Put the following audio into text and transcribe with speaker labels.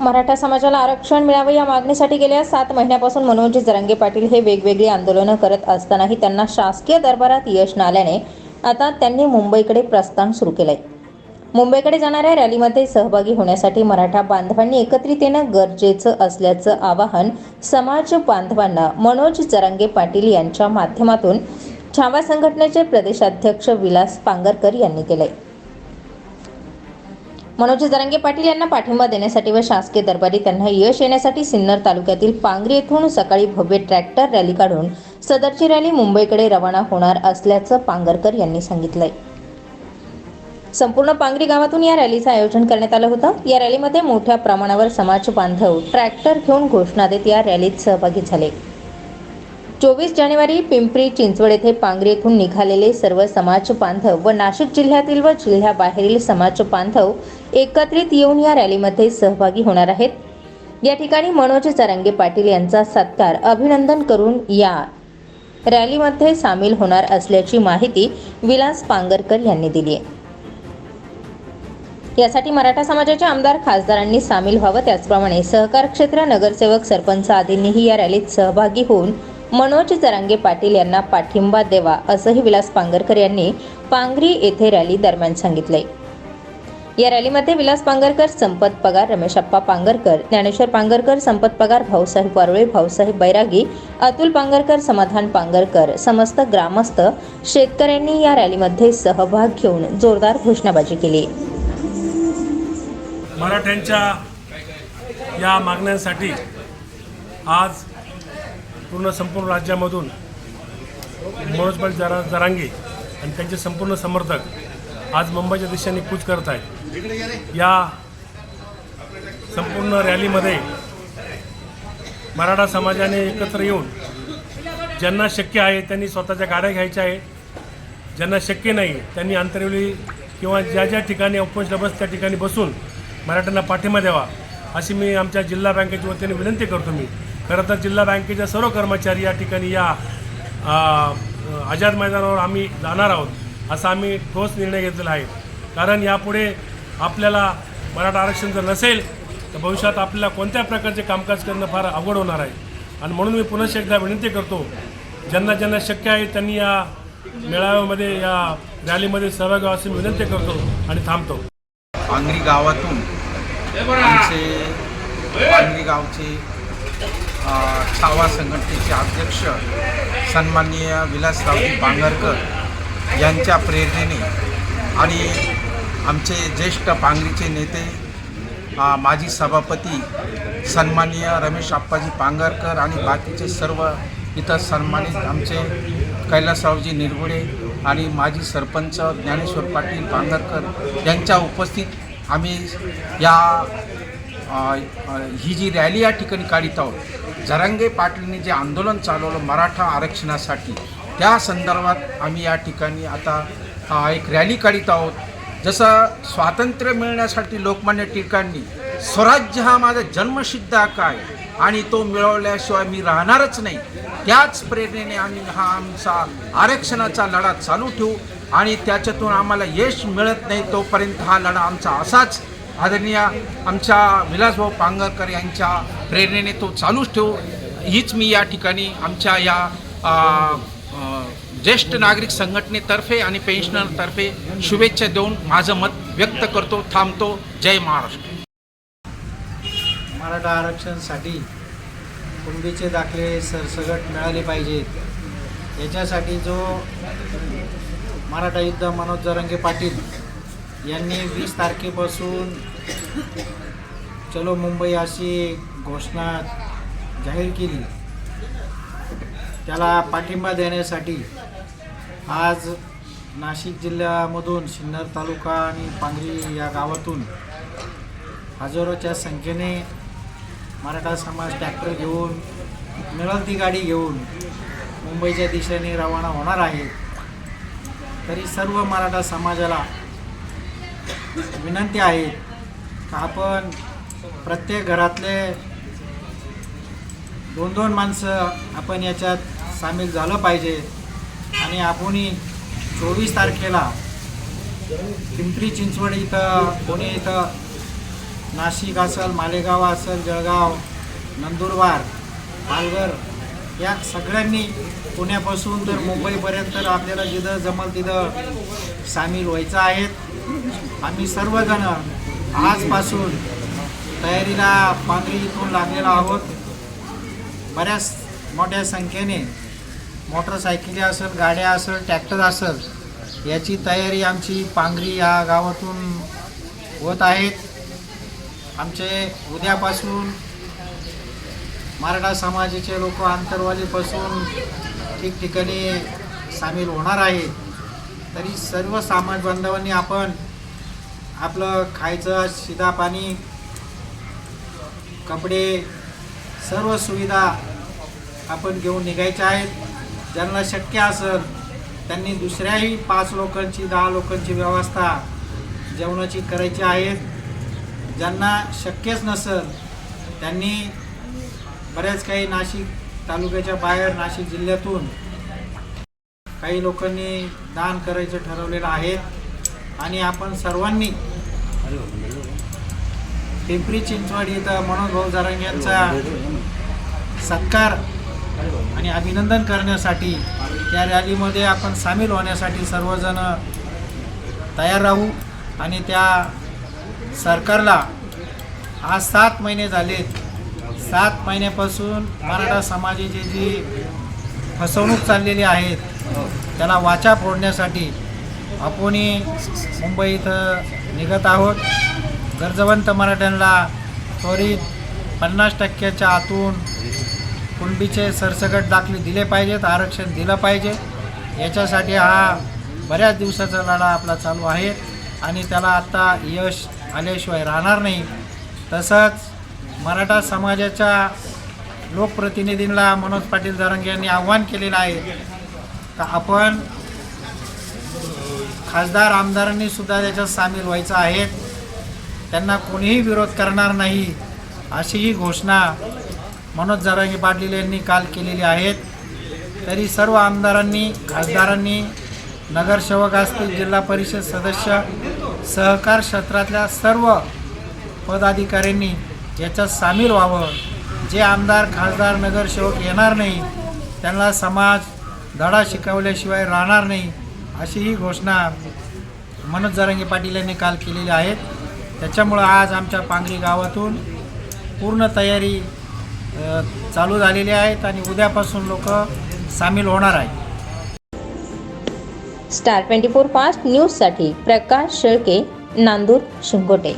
Speaker 1: मराठा समाजाला आरक्षण मिळावं या मागणीसाठी गेल्या सात महिन्यापासून मनोज जरंगे पाटील हे वेगवेगळी आंदोलनं करत असतानाही त्यांना शासकीय दरबारात यश न आल्याने आता त्यांनी मुंबईकडे प्रस्थान सुरू केलंय. मुंबईकडे जाणाऱ्या रॅलीमध्ये सहभागी होण्यासाठी मराठा बांधवांनी एकत्रित येणं गरजेचं असल्याचं आवाहन समाज बांधवांना मनोज जरांगे पाटील यांच्या माध्यमातून छावा संघटनेचे प्रदेशाध्यक्ष विलास पांगरकर यांनी केलंय. मनोज जरांगे पाटील यांना पाठिंबा देण्यासाठी व शासकीय दरबारी त्यांना यश येण्यासाठी सिन्नर तालुक्यातील पांगरी येथून सकाळी भव्य ट्रॅक्टर रॅली काढून सदरची रॅली मुंबईकडे रवाना होणार असल्याचं पांगरकर यांनी सांगितलंय. संपूर्ण पांगरी गावातून या रॅलीचं आयोजन करण्यात आलं होतं. या रॅलीमध्ये मोठ्या प्रमाणावर समाज बांधव ट्रॅक्टर घेऊन घोषणा देत या रॅलीत सहभागी झाले. चोवीस जानेवारी पिंपरी चिंचवड येथे पांगरी येथून निघालेले सर्व समाज बांधव व नाशिक जिल्ह्यातील व जिल्ह्याबाहेरील समाज बांधव एकत्रित येऊन या रॅलीमध्ये सहभागी होणार आहेत. या ठिकाणी मनोज चरांगे पाटील यांचा सत्कार अभिनंदन करून या रॅलीमध्ये सामील होणार असल्याची माहिती विलास पांगरकर यांनी दिली आहे. यासाठी मराठा समाजाच्या आमदार खासदारांनी सामील व्हावं त्याचप्रमाणे सहकार क्षेत्र नगरसेवक सरपंच आदींनीही या रॅलीत सहभागी होऊन मनोज जरांगे पाटील यांना पाठिंबा द्यावा असंही विलास पांगरकर यांनी पांगरी येथे रॅली दरम्यान सांगितलंय. या रॅलीमध्ये विलास पांगरकर संपत पगार रमेशप्पा पांगरकर ज्ञानेश्वर पांगरकर संपत पगार भाऊसाहेब वारुळे भाऊसाहेब बैरागी अतुल पांगरकर समाधान पांगरकर समस्त ग्रामस्थ शेतकऱ्यांनी या रॅलीमध्ये सहभाग घेऊन जोरदार घोषणाबाजी केली.
Speaker 2: मराठ्यांच्या या मागण्यांसाठी आज पूर्ण संपूर्ण राज्यामधून मनोजभाई जरा जरांगे आणि त्यांचे संपूर्ण समर्थक आज मुंबईच्या दिशेने कूच करत आहेत या संपूर्ण रॅलीमध्ये मराठा समाजाने एकत्र येऊन ज्यांना शक्य आहे त्यांनी स्वतःच्या गाड्या घ्यायच्या आहे ज्यांना शक्य नाही त्यांनी अंतरवली किंवा ज्या ज्या ठिकाणी औपचारिक बस त्या ठिकाणी बसून मराठ्यांना पाठिंबा द्यावा अशी मी आमच्या जिल्हा बँकेच्या वतीने विनंती करतो मी. खरं तर जिल्हा बँकेच्या सर्व कर्मचारी या ठिकाणी या आझाद मैदानावर आम्ही जाणार आहोत. असा आम्ही ठोस निर्णय घेतलेला आहे. कारण यापुढे आपल्याला मराठा आरक्षण जर नसेल तर भविष्यात आपल्याला कोणत्या प्रकारचे कामकाज करणं फार अवघड होणार आहे. आणि म्हणून मी पुन्हा एकदा विनंती करतो ज्यांना ज्यांना शक्य आहे त्यांनी या मेळाव्यामध्ये या रॅलीमध्ये सहभागी व्हावं अशी विनंती करतो आणि थांबतो.
Speaker 3: पांगरी गावातून आमचे पांगरी गावचे छावा संघटनेचे अध्यक्ष सन्माननीय विलासरावजी बांगरकर यांच्या प्रेरणेने आणि आमचे ज्येष्ठ पांगरीचे नेते माजी सभापती सन्माननीय रमेश आप्पाजी पांगरकर आणि बाकीचे सर्व इतर सन्मानित आमचे कैलासरावजी निरगुडे आणि माजी सरपंच ज्ञानेश्वर पाटील पांगरकर यांच्या उपस्थित आम्ही या ही जी रॅली या ठिकाणी काढीत आहोत जरांगे पाटलींनी जे आंदोलन चालवलं मराठा आरक्षणासाठी त्या संदर्भात आम्ही या ठिकाणी आता एक रॅली काढीत आहोत. जसं स्वातंत्र्य मिळण्यासाठी लोकमान्य टिळकांनी स्वराज्य हा माझा जन्मसिद्ध हक्क आहे आणि तो मिळवल्याशिवाय मी राहणारच नाही. त्याच प्रेरणेने आम्ही हा आमचा आरक्षणाचा लढा चालू ठेवू आणि त्याच्यातून आम्हाला यश मिळत नाही तोपर्यंत हा लढा आमचा असाच. आदरणीय आमच्या विलासभाऊ पांगरकर यांच्या प्रेरणेने तो चालूच ठेवू. हीच मी या ठिकाणी आमच्या या ज्येष्ठ नागरिक संघटनेतर्फे आणि पेन्शनरतर्फे शुभेच्छा देऊन माझं मत व्यक्त करतो थांबतो. जय महाराष्ट्र.
Speaker 4: मराठा आरक्षणासाठी कुणबीचे दाखले सरसगट मिळाले पाहिजेत. याच्यासाठी जो मराठा युद्ध मनोज जरंगे पाटील यांनी वीस तारखेपासून चलो मुंबई अशी घोषणा जाहीर केली. त्याला पाठिंबा देण्यासाठी आज नाशिक जिल्ह्यामधून सिन्नर तालुका आणि पांगरी या गावातून हजारोच्या संख्येने मराठा समाज ट्रॅक्टर घेऊन मिळल ती गाडी घेऊन मुंबईच्या दिशेने रवाना होणार आहे. तरी सर्व मराठा समाजाला विनंती आहे आपण प्रत्येक घरातले दोन दोन माणसं आपण याच्यात सामील झालं पाहिजे. आणि आपणही चोवीस तारखेला पिंपरी चिंचवड इथं पुणे इथं नाशिक असेल मालेगाव असेल जळगाव नंदुरबार पालघर या सगळ्यांनी पुण्यापासून तर मुंबईपर्यंत आपल्याला जिथं जमल तिथं सामील व्हायचं आहेत आम्ही सर्वजण आजपासून तयारीला पांढरी इथून लागलेलो आहोत. बऱ्याच मोठ्या संख्येने मोटरसायकली असेल गाड्या असेल ट्रॅक्टर असेल याची तयारी आमची पांगरी या गावातून होत आहेत. आमचे उद्यापासून मराठा समाजाचे लोक आंतरवालीपासून ठिकठिकाणी सामील होणार आहेत. तरी सर्व समाज बांधवांनी आपण आपलं खायचं शिधा पाणी कपडे सर्व सुविधा आपण घेऊन निघायच्या आहेत. ज्यांना शक्य असेल त्यांनी दुसऱ्याही पाच लोकांची दहा लोकांची व्यवस्था जेवणाची करायची आहेत ज्यांना शक्यच नसेल त्यांनी बऱ्याच काही नाशिक तालुक्याच्या बाहेर नाशिक जिल्ह्यातून काही लोकांनी दान करायचं ठरवलेलं आहे. आणि आपण सर्वांनी पिंपरी चिंचवड इथं मनोज भाऊ जारंग यांचा सत्कार आणि अभिनंदन करण्यासाठी त्या रॅलीमध्ये आपण सामील होण्यासाठी सर्वजण तयार राहू आणि त्या सरकारला आज सात महिने झालेत सात महिन्यापासून मराठा समाजाची जी फसवणूक चाललेली आहेत त्याला वाचा फोडण्यासाठी आपण मुंबई इथं निघत आहोत. गरजवंत मराठ्यांना त्वरित पन्नास टक्क्याच्या आतून कुणबीचे सरसकट दाखले दिले पाहिजेत आरक्षण दिलं पाहिजे. याच्यासाठी हा बऱ्याच दिवसाचा लढा आपला चालू आहे आणि त्याला आत्ता यश आल्याशिवाय राहणार नाही. तसंच मराठा समाजाच्या लोकप्रतिनिधींना मनोज पाटील जारंगे यांनी आव्हान केलेलं आहे तर आपण खासदार आमदारांनी सुद्धा त्याच्यात सामील व्हायचं आहे. त्यांना कोणीही विरोध करणार नाही अशी ही घोषणा मनोज जरांगी पाटील यांनी काल केलेली आहेत. तरी सर्व आमदारांनी खासदारांनी नगरसेवक असतील जिल्हा परिषद सदस्य सहकार क्षेत्रातल्या सर्व पदाधिकाऱ्यांनी याच्यात सामील व्हावं. जे आमदार खासदार नगरसेवक येणार नाही त्यांना समाज धडा शिकवल्याशिवाय राहणार नाही अशी ही घोषणा मनोज जरांगे पाटील यांनी काल केलेली आहेत. त्याच्यामुळं आज आमच्या पांगरी गावातून पूर्ण तयारी चालू झालेली आहेत आणि उद्यापासून लोक सामील होणार आहेत.
Speaker 1: स्टार ट्वेंटी फोर फास्ट न्यूजसाठी प्रकाश शेळके नांदूर शिंगोटे.